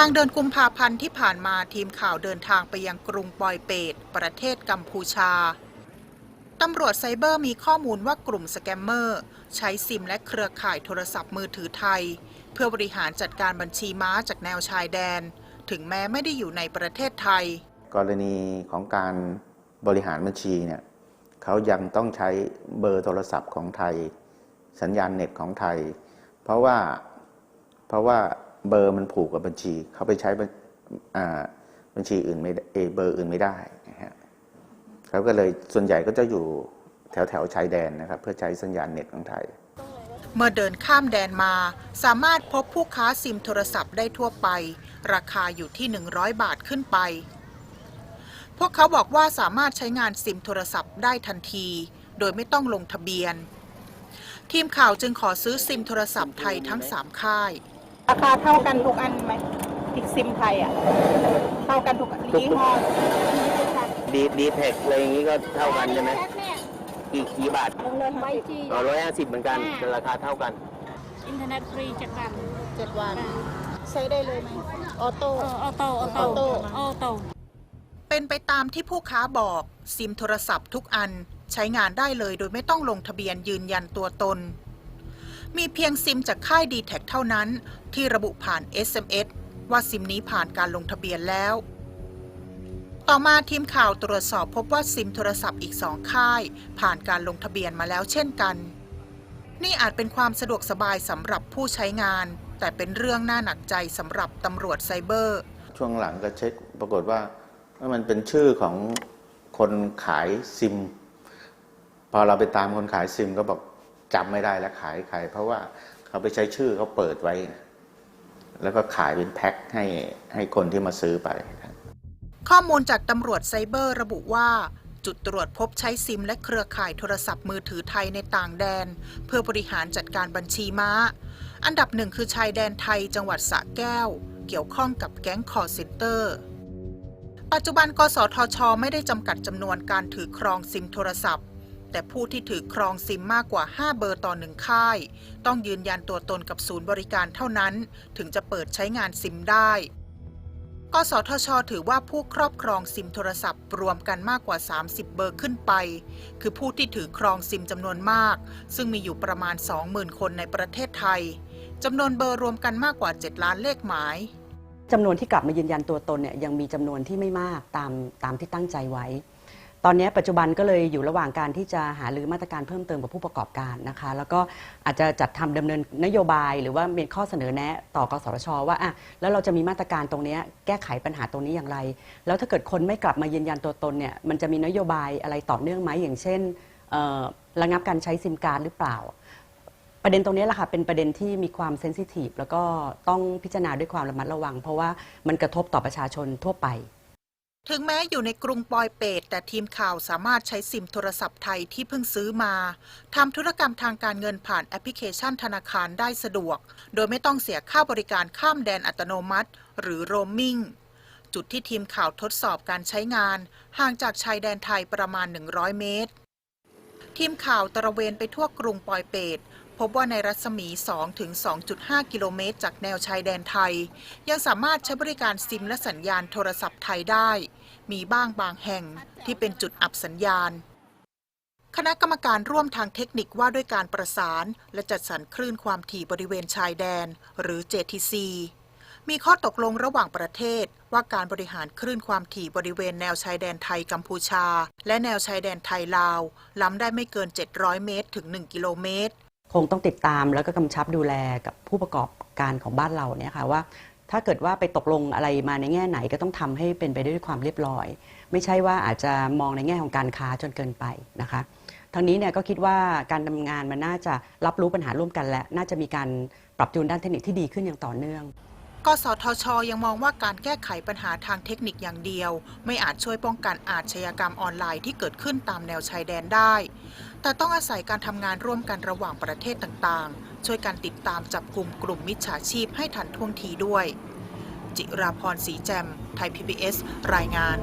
ลางเดือนกุมภาพันธ์ที่ผ่านมาทีมข่าวเดินทางไปยังกรุงปอยเปต ประเทศกัมพูชา ตำรวจไซเบอร์มีข้อมูลว่ากลุ่มสแกมเมอร์ ใช้ซิมและเครือข่ายโทรศัพท์มือถือไทย เพื่อบริหารจัดการบัญชีม้าจากแนวชายแดน ถึงแม้ไม่ได้อยู่ในประเทศไทย กรณีของการบริหารบัญชีเนี่ยเขายังต้องใช้เบอร์โทรศัพท์ของไทย สัญญาณเน็ตของไทย เพราะว่าเพราะว่า เบอร์มันผูกกับบัญชี เขาไปใช้บัญชีอื่นไม่เอเบอร์อื่นไม่ได้นะฮะเขาก็เลยส่วนใหญ่ก็จะอยู่แถวแถวชายแดนนะครับ เพื่อใช้สัญญาณเน็ตของไทย เมื่อเดินข้ามแดนมา สามารถพบผู้ค้าซิมโทรศัพท์ได้ทั่วไป ราคาอยู่ที่ 100 บาทขึ้นไป พวกเขาบอกว่าสามารถใช้งานซิมโทรศัพท์ได้ทันที โดยไม่ต้องลงทะเบียน ทีมข่าวจึงขอซื้อซิมโทรศัพท์ไทยทั้ง 3 ค่าย ราคาเท่ากันทุกอันไหมอีกซิมไทยอะ เท่ากันทุกอันยี่ห้อดีดีเทคอะไรอย่างนี้ก็เท่ากันใช่ไหมกี่กี่บาทลงเลยไบจีร้อยห้าสิบเหมือนกันแต่ราคาเท่ากัน อินเทอร์เน็ตฟรีจากกันเจ็ดวัน ใช้ได้เลยไหมออโต้ เออออโต้ออโต้ออโต้ ออโต้ เป็นไปตามที่ผู้ค้าบอก ซิมโทรศัพท์ทุกอันใช้งานได้เลยโดยไม่ต้องลงทะเบียนยืนยันตัวตน มีเพียงซิมจากค่าย d t แทเท่านั้น ที่ระบุผ่าน SMS ว่าซิมนี้ผ่านการลงทะเบียนแล้ว ต่อมาทีมข่าวตรวจสอบพบว่าซิมโทรศัพท์อีกสองค่าย ผ่านการลงทะเบียนมาแล้วเช่นกัน นี่อาจเป็นความสะดวกสบายสำหรับผู้ใช้งาน แต่เป็นเรื่องน่าหนักใจสำหรับตำรวจไซเบอร์ ช่วงหลังก็เช็คปรากฏว่าว่ามันเป็นชื่อของคนขายซิม พอเราไปตามคนขายซิมก็บอก จำไม่ได้แล้วขายใครเพราะว่าเขาไปใช้ชื่อเขาเปิดไว้ แล้วก็ขายเป็นแพ็คให้ให้คนที่มาซื้อไป ข้อมูลจากตำรวจไซเบอร์ระบุว่าจุดตรวจพบใช้ซิมและเครือข่ายโทรศัพท์มือถือไทยในต่างแดน เพื่อบริหารจัดการบัญชีม้า อันดับหนึ่งคือชายแดนไทยจังหวัดสระแก้ว เกี่ยวข้องกับแก๊งคอร์เซนเตอร์ ปัจจุบันกสทช ไม่ได้จำกัดจำนวนการถือครองซิมโทรศัพท์ แต่ผู้ที่ถือครองซิมมากกว่า 5 เบอร์ต่อหนึ่งค่าย ต้องยืนยันตัวตนกับศูนย์บริการเท่านั้น ถึงจะเปิดใช้งานซิมได้ กสทช ถือว่าผู้ครอบครองซิมโทรศัพท์ รวมกันมากกว่า 30 เบอร์ขึ้นไป คือผู้ที่ถือครองซิมจำนวนมาก ซึ่งมีอยู่ประมาณ 20,000 คนในประเทศไทยจำนวนเบอร์รวมกันมากกว่า 7 ล้านเลขหมายจำนวนที่กลับมายืนยันตัวตนเนี่ยยังมีจำนวนที่ไม่มากตามตามที่ตั้งใจไว้ ตอนนี้ปัจจุบันก็เลยอยู่ระหว่างการที่จะหารือมาตรการเพิ่มเติมกับผู้ประกอบการนะคะ แล้วก็อาจจะจัดทำดำเนินนโยบาย หรือว่าเป็นข้อเสนอแนะต่อกสชว่าอะแล้วเราจะมีมาตรการตรงนี้แก้ไขปัญหาตรงนี้อย่างไร แล้วถ้าเกิดคนไม่กลับมายืนยันตัวตนเนี่ยมันจะมีนโยบายอะไรต่อเนื่องไหมอย่างเช่นระงับการใช้ซิมการ์ดหรือเปล่า ประเด็นตรงนี้แหละค่ะเป็นประเด็นที่มีความเซนซิทีฟแล้วก็ต้องพิจารณาด้วยความระมัดระวัง เพราะว่ามันกระทบต่อประชาชนทั่วไป ถึงแม้อยู่ในกรุงปอยเปตแต่ทีมข่าวสามารถใช้ซิมโทรศัพท์ไทยที่เพิ่งซื้อมาทำธุรกรรมทางการเงินผ่านแอปพลิเคชันธนาคารได้สะดวก โดยไม่ต้องเสียค่าบริการข้ามแดนอัตโนมัติ หรือโรมมิ่ง จุดที่ทีมข่าวทดสอบการใช้งาน ห่างจากชายแดนไทยประมาณ 100 เมตร ทีมข่าวตระเวนไปทั่วกรุงปอยเปต พบว่าในรัศมี2ถึง2.5 กิโลเมตร จากแนวชายแดนไทย ยังสามารถใช้บริการซิมและสัญญาณโทรศัพท์ไทยได้ มีบ้างบางแห่งที่เป็นจุดอับสัญญาณ คณะกรรมการร่วมทางเทคนิคว่าด้วยการประสาน และจัดสรรคลื่นความถี่บริเวณชายแดน หรือ JTC มีข้อตกลงระหว่างประเทศว่าการบริหารคลื่นความถี่บริเวณแนวชายแดนไทยกัมพูชา และแนวชายแดนไทยลาว ล้ำได้ไม่เกิน 700 เมตร ถึง 1 กิโลเมตร คงต้องติดตามแล้วก็กำชับดูแลกับผู้ประกอบการของบ้านเราเนี่ยค่ะว่า ถ้าเกิดว่าไปตกลงอะไรมาในแง่ไหนก็ต้องทำให้เป็นไปด้วยความเรียบร้อย ไม่ใช่ว่าอาจจะมองในแง่ของการค้าจนเกินไปนะคะทั้งนี้เนี่ยก็คิดว่าการดำเนินงานมันน่าจะรับรู้ปัญหาร่วมกันและ น่าจะมีการปรับจูนด้านเทคนิคที่ดีขึ้นอย่างต่อเนื่อง กสทช ยังมองว่าการแก้ไขปัญหาทางเทคนิคอย่างเดียว ไม่อาจช่วยป้องกันอาชญากรรมออนไลน์ที่เกิดขึ้นตามแนวชายแดนได้ แต่ต้องอาศัยการทำงานร่วมกันระหว่างประเทศต่างๆ ช่วยกันติดตามจับกลุ่มกลุ่มมิจฉาชีพให้ทันท่วงทีด้วย จิราพรศรีแจม ไทย PBS รายงาน